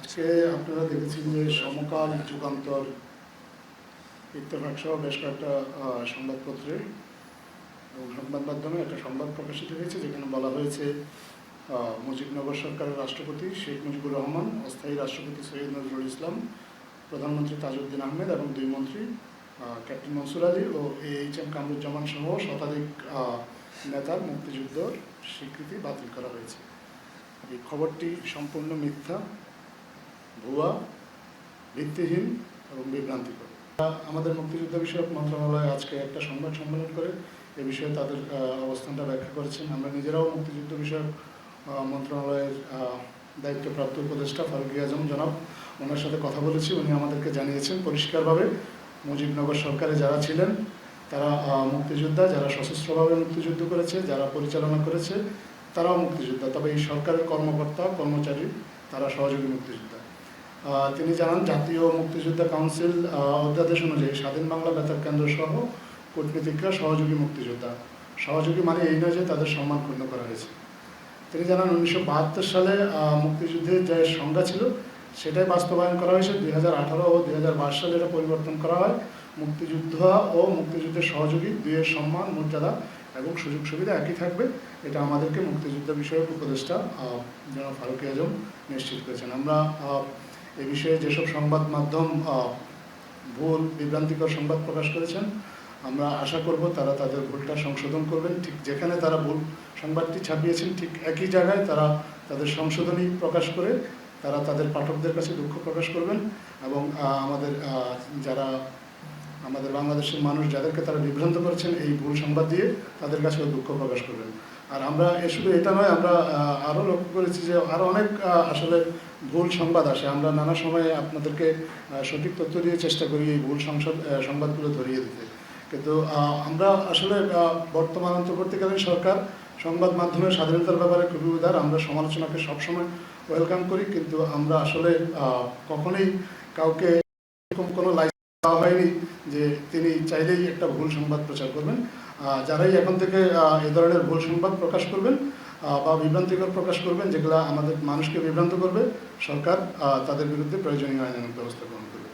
আজকে আপনারা দেখেছেন যে সমকাল যুগান্তর ইত্তেফাক সহ বেশ কয়েকটা সংবাদপত্রে এবং সংবাদ মাধ্যমে একটা সংবাদ প্রকাশিত হয়েছে যেখানে বলা হয়েছে মুজিবনগর সরকারের রাষ্ট্রপতি শেখ মুজিবুর রহমান, অস্থায়ী রাষ্ট্রপতি সৈয়দ নজরুল ইসলাম, প্রধানমন্ত্রী তাজউদ্দিন আহমেদ এবং দুই মন্ত্রী ক্যাপ্টেন মনসুর আলী ও এইচ এম কামরুজ্জামান সহ শতাধিক নেতার মুক্তিযুদ্ধর স্বীকৃতি বাতিল করা হয়েছে। এই খবরটি সম্পূর্ণ মিথ্যা। ভুয়া, ভিত্তিহীন এবং বিভ্রান্তিকর। আমাদের মুক্তিযুদ্ধ বিষয়ক মন্ত্রণালয় আজকে একটা সংবাদ সম্মেলন করে এ বিষয়ে তাদের অবস্থানটা ব্যাখ্যা করেছেন। আমরা নিজেরাও মুক্তিযুদ্ধ বিষয়ক মন্ত্রণালয়ের দায়িত্বপ্রাপ্ত উপদেষ্টা ফারুকি আজম জনাব, ওনার সাথে কথা বলেছি। উনি আমাদেরকে জানিয়েছেন পরিষ্কারভাবে মুজিবনগর সরকারে যারা ছিলেন, তারা মুক্তিযোদ্ধা, যারা সশস্ত্রভাবে মুক্তিযুদ্ধ করেছে, যারা পরিচালনা করেছে, তারাও মুক্তিযোদ্ধা। তবে এই সরকারের কর্মকর্তা, কর্মচারী, তারা সহযোগী মুক্তিযোদ্ধা। তিনি জানান, জাতীয় মুক্তিযোদ্ধা কাউন্সিল অধ্যাদেশ অনুযায়ী স্বাধীন বাংলা বেতার কেন্দ্র সহ কূটনীতিকরা সহযোগী মুক্তিযোদ্ধা। সহযোগী মানে এই নয় যে তাদের সম্মান ক্ষুণ্ণ করা হয়েছে। তিনি জানান, উনিশশো বাহাত্তর সালে মুক্তিযুদ্ধের যে সংজ্ঞা ছিল, সেটাই বাস্তবায়ন করা হয়েছে। দুই হাজার আঠারো ও দুই হাজার বাইশ সালে এটা পরিবর্তন করা হয়। মুক্তিযুদ্ধ ও মুক্তিযুদ্ধের সহযোগী দুইয়ের সম্মান, মর্যাদা এবং সুযোগ সুবিধা একই থাকবে। এটা আমাদেরকে মুক্তিযুদ্ধ বিষয়ক উপদেষ্টা জনাব ফারুক আজম নিশ্চিত করেছেন। আমরা এ বিষয়ে যেসব সংবাদ মাধ্যম ভুল, বিভ্রান্তিকর সংবাদ প্রকাশ করেছেন, আমরা আশা করব তারা তাদের ভুলটা সংশোধন করবেন। ঠিক যেখানে তারা ভুল সংবাদটি ছাপিয়েছেন, ঠিক একই জায়গায় তারা তাদের সংশোধনী প্রকাশ করে তারা তাদের পাঠকদের কাছে দুঃখ প্রকাশ করবেন এবং আমাদের যারা আমাদের বাংলাদেশের মানুষ যাদেরকে তারা বিভ্রান্ত করেছেন এই ভুল সংবাদ দিয়ে তাদের কাছেও দুঃখ প্রকাশ করবেন। আর আমরা এ শুধু এটা নয়, আমরা আরও লক্ষ্য করেছি যে আরও অনেক আসলে ভুল সংবাদ আসে। আমরা নানা সময়ে আপনাদেরকে সঠিক তথ্য দিয়ে চেষ্টা করি এই ভুল সংসদ সংবাদগুলো ধরিয়ে দিতে। কিন্তু আমরা আসলে বর্তমান অন্তর্বর্তীকালীন সরকার সংবাদ মাধ্যমের স্বাধীনতার ব্যাপারে খুবই উদার। আমরা সমালোচনাকে সবসময় ওয়েলকাম করি, কিন্তু আমরা আসলে কখনোই কাউকে হয়নি যে তিনি চাইলেই একটা ভুল সংবাদ প্রচার করবেন। যারাই এখন থেকে এ ধরনের ভুল সংবাদ প্রকাশ করবেন বা বিভ্রান্তিকর প্রকাশ করবেন, যেগুলো আমাদের মানুষকে বিভ্রান্ত করবে, সরকার তাদের বিরুদ্ধে প্রয়োজনীয় আইনানুক ব্যবস্থা গ্রহণ করবে।